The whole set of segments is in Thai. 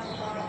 Thank you.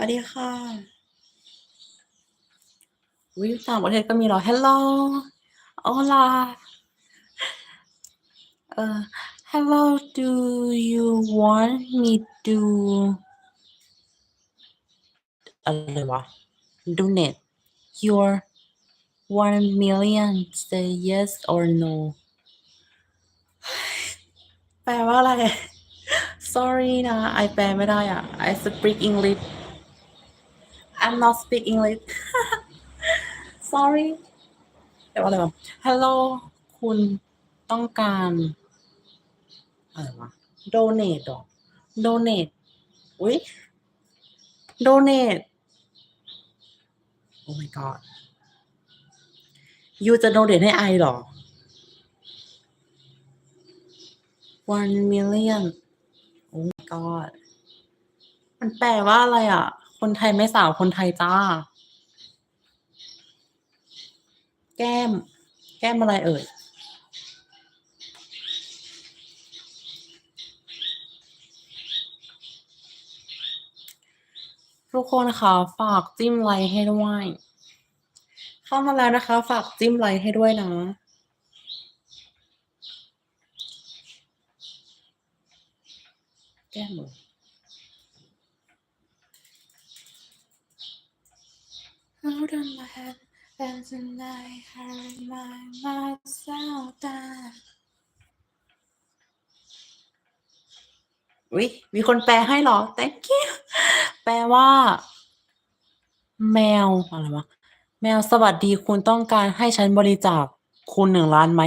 วัสดีค่ะวิต่างประเทศก็มีเหรอ Hello Hola เอ่อ Hello do you want me to อะไรวะ donate your one million say yes or no แปลว่าอะไร sorry นะ I แปลไม่ได้อะ I speak English I'm not speak English sorry แปลว่าอะไรวะ Hello คุณต้องการอะไรวะ donate หรอ donate อุ้ย donate oh my god ยูจะ donate ให้ไอหรอ one million oh my god มันแปลว่าอะไรอะ คนไทยไม่สาวคนไทยจ้า แก้ม แก้มอะไรเอ่ย ทุกคนคะฝากจิ้มไลค์ให้ด้วย เข้ามาแล้วนะคะ ฝากจิ้มไลค์ให้ด้วยนะแก้มเหร อ Hold on my head and tonight I remind myself that วิมีคนแปลให้เหรอ thank you แปลว่า แมวอะไรวะแมวสวัสดีคุณต้องการให้ฉันบริจาคคุณหนึ่งล้านไหม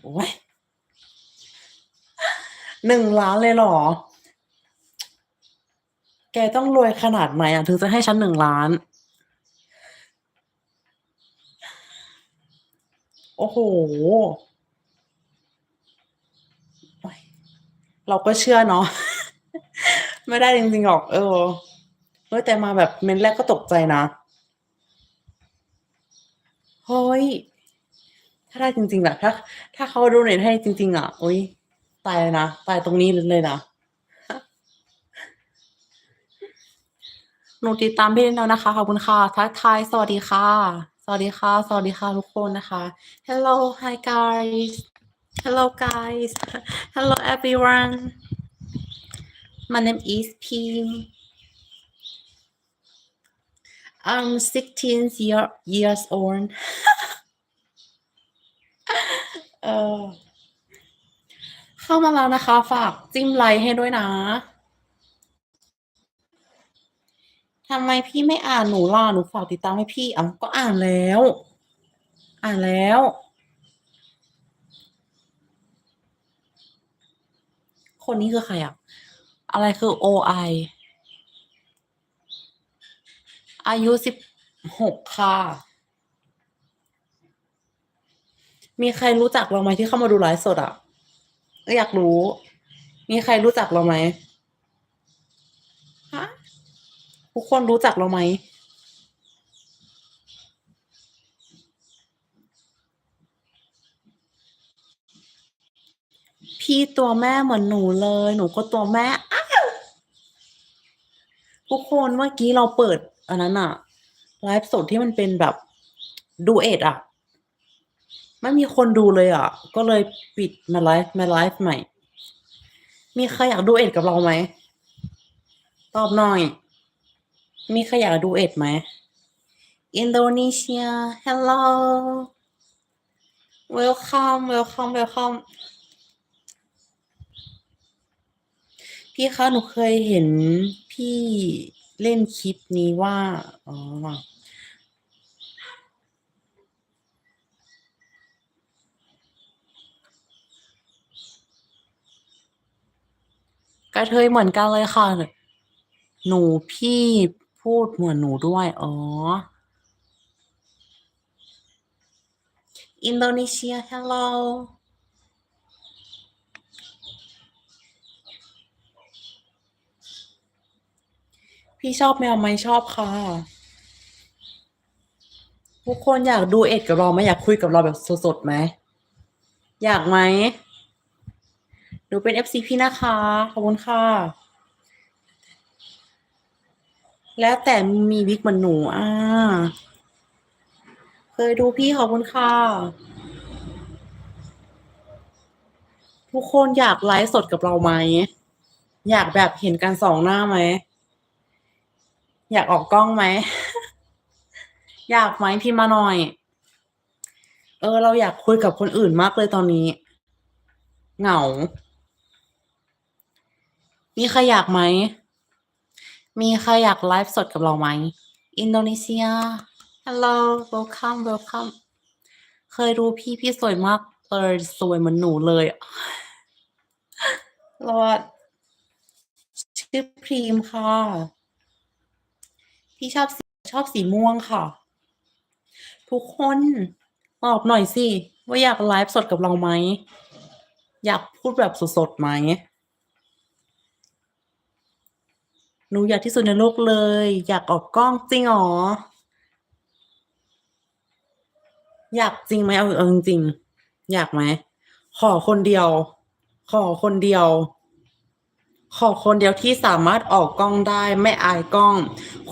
โอ้ยหนึ่งล้านเลยเหรอ แกต้องรวยขนาดไหนอะ ถึงจะให้ฉันหนึ่งล้าน โอ้โห เราก็เชื่อเนาะ ไม่ได้จริงๆหรอก เออเฮ้แต่มาแบบเมนแรกก็ตกใจนะเฮ้ย ถ้าได้จริงๆแบบถ้า ถ้าเขาดูเน็ตให้จริง ๆ อะโอ้ยตายเลยนะ ตายตรงนี้เลยนะหนูติดตามพี่แล้วนะคะ ขอบคุณค่ะ ทักทาย สวัสดีค่ะ วัสดีค่ะ สวัสดีค่ะทุกคนนะคะ Hello hi guys Hello guys Hello everyone My name is Pim I'm 16 year, years old เออเข้ามาแล้วนะคะ ฝากจิ้มไลค์ให้ด้วยนะ ทำไมพี่ไม่อ่านหนูล่ะหนูฝากติดตามให้พี่อะก็อ่านแล้ว อ่านแล้ว คนนี้คือใครอะอะไรคือ OI อายุสิบหกค่ะ มีใครรู้จักเราไหมที่เข้ามาดูไลฟ์สดอะอยากรู้ มีใครรู้จักเราไหมฮะ ทุกคนรู้จักเราไหม พี่ตัวแม่เหมือนหนูเลย หนูก็ตัวแม่ทุกคนเมื่อกี้เราเปิด อันนั้นอะไลฟ์สดที่มันเป็นแบบดูเอทอะไม่มีคนดูเลยอะก็เลยปิดมาไลฟ์มาไลฟ์ใหม่ มีใครอยากดูเอทกับเราไหม ตอบหน่อย มีใครอยากดูเอทไหม อินโดนีเซีย hello welcome welcome welcome พี่คะหนูเคยเห็นพี่เล่นคลิปนี้ว่า อ๋อกระเทยเหมือนกันเลยค่ะ หนูพี่ พูดเหมือนหนูด้วย อ๋อ อินโดนีเซีย hello พี่ชอบแมวไหมชอบค่ะ ทุกคนอยากดูเอ็ดกับเราไหมอยากคุยกับเราแบบสดๆไหม อยากไหมหนูเป็น FC พี่นะคะ ขอบคุณค่ะ แล้วแต่มีวิกเหมือนหนู อ่า เคยดูพี่ขอบคุณค่ะ ทุกคนอยากไลฟ์สดกับเราไหม อยากแบบเห็นกันสองหน้าไหม อยากออกกล้องไหม อยากไหมพิมพ์มาหน่อย เออ เราอยากคุยกับคนอื่นมากเลยตอนนี้ เหงา มีใครอยากไหม มีใครอยากไลฟ์สดกับเราไหม อินโดนีเซีย hello welcome welcome เคยดูพี่พี่สวยมากเออสวยเหมือนหนูเลยอะรอดชื่อพรีมค่ะ พี่ชอบสีชอบสีม่วงค่ะ ทุกคนตอบหน่อยสิ ว่าอยากไลฟ์สดกับเราไหม อยากพูดแบบสดๆไหม หนูอยากที่สุดในโลกเลย อยากออกกล้องจริงเหรอ อยากจริงไหมเอาเอาจริง อยากไหม ขอคนเดียว ขอคนเดียว ขอคนเดียวที่สามารถออกกล้องได้ ไม่อายกล้อง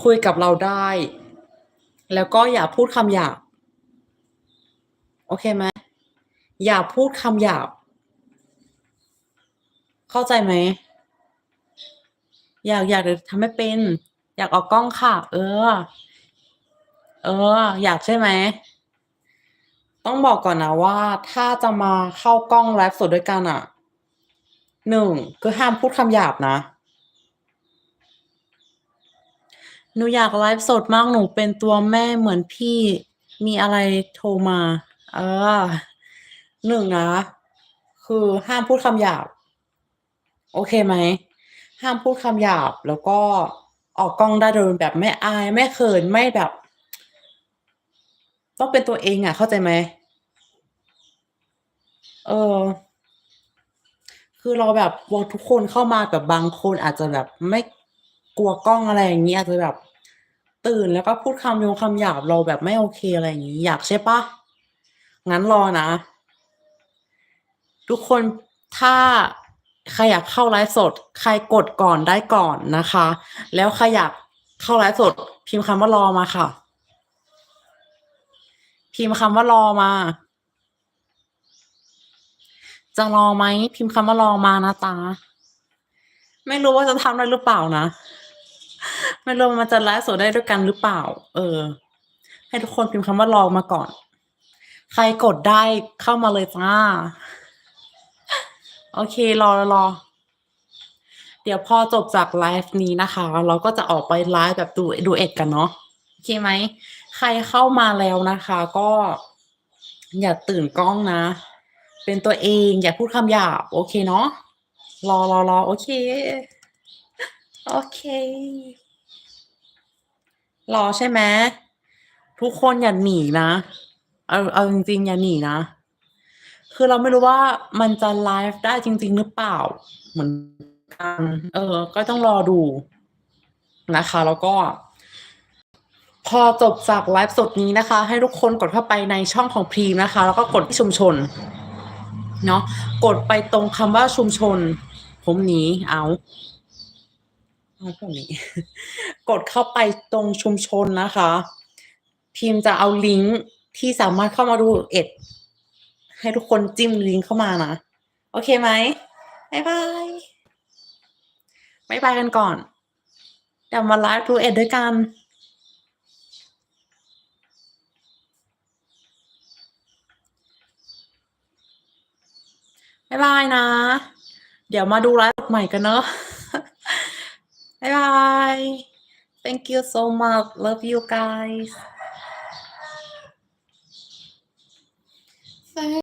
คุยกับเราได้ แล้วก็อย่าพูดคำหยาบ โอเคไหม อย่าพูดคำหยาบ เข้าใจไหม อยากอยากแต่ทำไม่เป็น อยากออกกล้องค่ะ เออ เออ อยากใช่ไหม ต้องบอกก่อนนะว่า ถ้าจะมาเข้ากล้องไลฟ์สดด้วยกันอะหนึ่งคือห้ามพูดคำหยาบนะหนูอยากไลฟ์สดมากหนูเป็นตัวแม่เหมือนพี่มีอะไรโทรมา เออหนึ่งนะ คือห้ามพูดคำหยาบ โอเคไหม ห้ามพูดคำหยาบ แล้วก็ออกกล้องได้โดยแบบไม่อาย ไม่เขินไม่แบบ ต้องเป็นตัวเองอะเข้าใจไหมเออ คือเราแบบกลัวทุกคนเข้ามาแบบบางคนอาจจะแบบไม่กลัวกล้องอะไรอย่างนี้อาจจะแบบ ตื่นแล้วก็พูดคำยงคำหยาบเราแบบไม่โอเคอะไรอย่างนี้ อยากใช่ปะงั้นรอนะ ทุกคนถ้า ใครอยากเข้าไลฟ์สด ใครกดก่อนได้ก่อนนะคะ แล้วใครอยากเข้าไลฟ์สด พิมพ์คำว่ารอมาค่ะ พิมพ์คำว่ารอมา จะรอไหมพิมพ์คำว่ารอมานะตา ไม่รู้ว่าจะทำได้หรือเปล่านะ ไม่รู้มันจะไลฟ์สดได้ด้วยกันหรือเปล่า เออ ให้ทุกคนพิมพ์คำว่ารอมาก่อน ใครกดได้เข้ามาเลยจ้า โอเครอรอ เดี๋ยวพอจบจากไลฟ์นี้นะคะ เราก็จะออกไปไลฟ์แบบดูดูเอ็ดกันเนาะโอเคไหม ใครเข้ามาแล้วนะคะ ก็ อย่าตื่นกล้องนะ เป็นตัวเองอย่าพูดคำหยาบ โอเคเนาะรอรอรอโอเค โอเค รอใช่ไหมทุกคนอย่าหนีนะ เอาเอาจริงๆอย่าหนีนะ คือเราไม่รู้ว่ามันจะไลฟ์ได้จริง ๆ หรือเปล่า เหมือนกันเออ ก็ต้องรอดูนะคะ แล้วก็ พอจบจากไลฟ์สดนี้นะคะ ให้ทุกคนกดเข้าไปในช่องของพรีมนะคะ แล้วก็กดที่ชุมชน เนาะกดไปตรงคำว่าชุมชน ผมหนีเอาเอาผมหนีกดเข้าไปตรงชุมชนนะคะ พิมพ์จะเอาลิงก์ที่สามารถเข้ามาดูเอ็ด ให้ทุกคนจิ้มลิงก์เข้ามานะ โอเคไหม?บ๊ายบายบายบายกันก่อน เดี๋ยวมาไลฟ์ดูเอ็ดด้วยกันบ๊ายบายนะ เดี๋ยวมาดูไลฟ์ใหม่กันเนาะบ๊ายบาย Thank you so much. Love you guys.